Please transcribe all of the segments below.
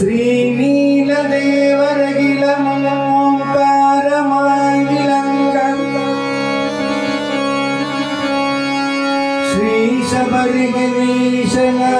ശ്രീനീലദേവരകിലമോകാരമായി വിലങ്ങൾ ശ്രീ ശബരിഗണീശനാ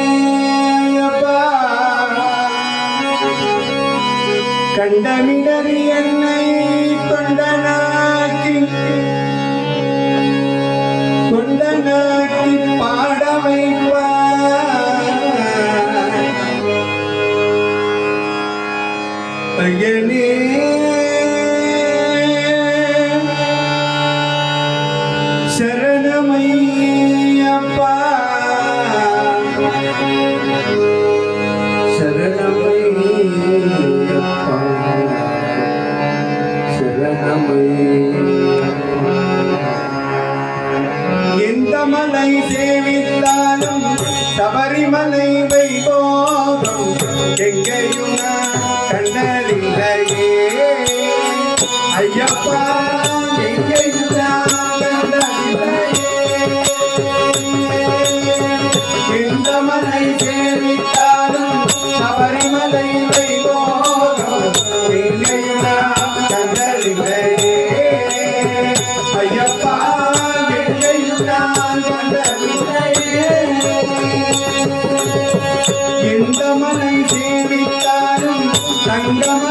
கண்டமிடறி என்னை தொண்டனாக்கி தொண்டனாக்கி பாட வைப்பயனே சரணமையப்பா. சரணமையா எந்த மலை சேவித்தாலும் சபரிமலை வைபோகம். எங்கேயும் கண்டறிந்தே ஐயப்பா Andamá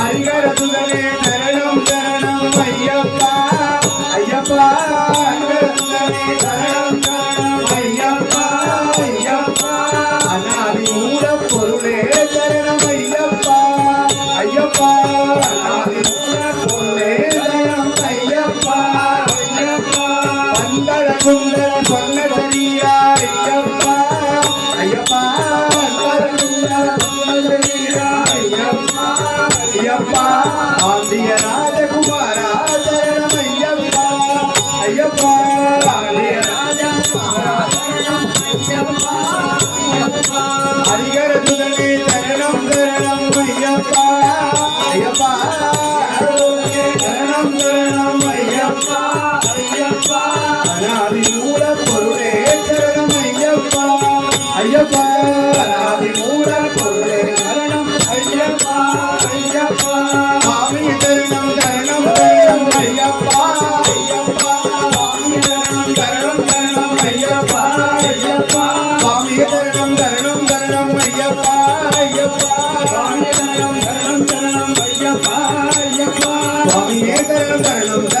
அரிகரதுதலே சரணம் சரணம் ஐயப்பா. ஐயப்பா அரிகரதுதலே சரணம் சரணம் ஐயப்பா ஐயப்பா. அநாதி மூல பொருளே சரணம் ஐயப்பா. ஐயப்பா அநாதி மூல பொருளே சரணம் ஐயப்பா. ஐயப்பா அந்தர குண்டே আল্লাহ തരണം തരണം